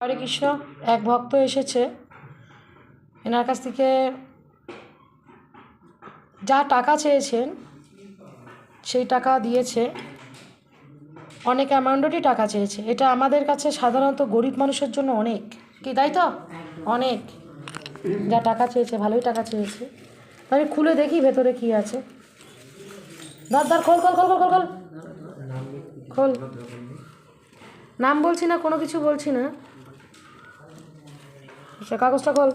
হরে কৃষ্ণ, এক ভক্ত এসেছে। এনার কাছ থেকে যা টাকা চেয়েছেন, সেই টাকা দিয়েছে। অনেক অ্যামাউন্টেরই টাকা চেয়েছে। এটা আমাদের কাছে সাধারণত গরিব মানুষের জন্য অনেক। কি, তাই তো? অনেক। যা টাকা চেয়েছে, ভালোই টাকা চেয়েছে। আমি খুলে দেখি ভেতরে কি আছে। দার দার খোল খোল খোল খোল খোল খোল। খোল। নাম বলছি না, কোনো কিছু বলছি না। আচ্ছা কাগজটা খোল।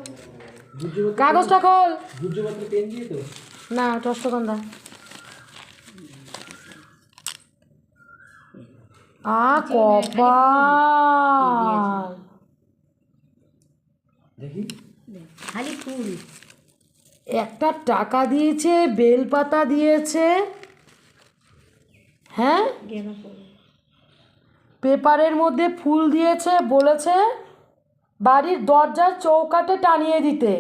কাগজটা খোল। না ওটা অষ্টগন্ধা আ কপাল। দেখি। খালি ফুল। একটা টাকা দিয়েছে বেলপাতা দিয়েছে। হ্যাঁ? পেপারের মধ্যে ফুল দিয়েছে বলেছে। বাড়ির দরজার চৌকাটে টানিয়ে দিতে।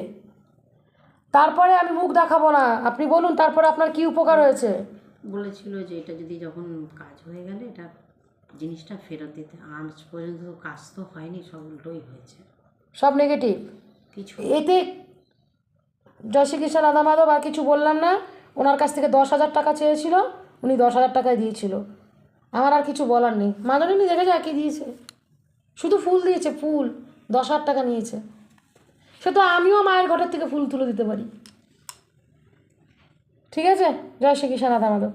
তারপরে আমি মুখ দেখাবো না। আপনি বলুন তারপরে আপনার কি উপকার হয়েছে? বলেছিল যে এটা যদি যখন কাজ হয়ে গেলে এটা জিনিসটা ফেরত দিতে। আজ পর্যন্ত কাজ তো হয়নি সব উল্টোই হয়েছে। সব নেগেটিভ কিছু এতে জয় শ্রীকৃষ্ণ রাধা মাধব আর কিছু বললাম না। ওনার কাছ থেকে দশ হাজার টাকা চেয়েছিল উনি দশ হাজার টাকায় দিয়েছিল। আমার আর কিছু বলার নেই। মাধুরিনী দেখে যা কি দিয়েছে। শুধু ফুল দিয়েছে ফুল। দশ হাজার টাকা নিয়েছে। সে তো আমিও মায়ের ঘরের থেকে ফুল তুলে দিতে পারি। ঠিক আছে? জয় শ্রী কৃষ্ণ রাধা মাধব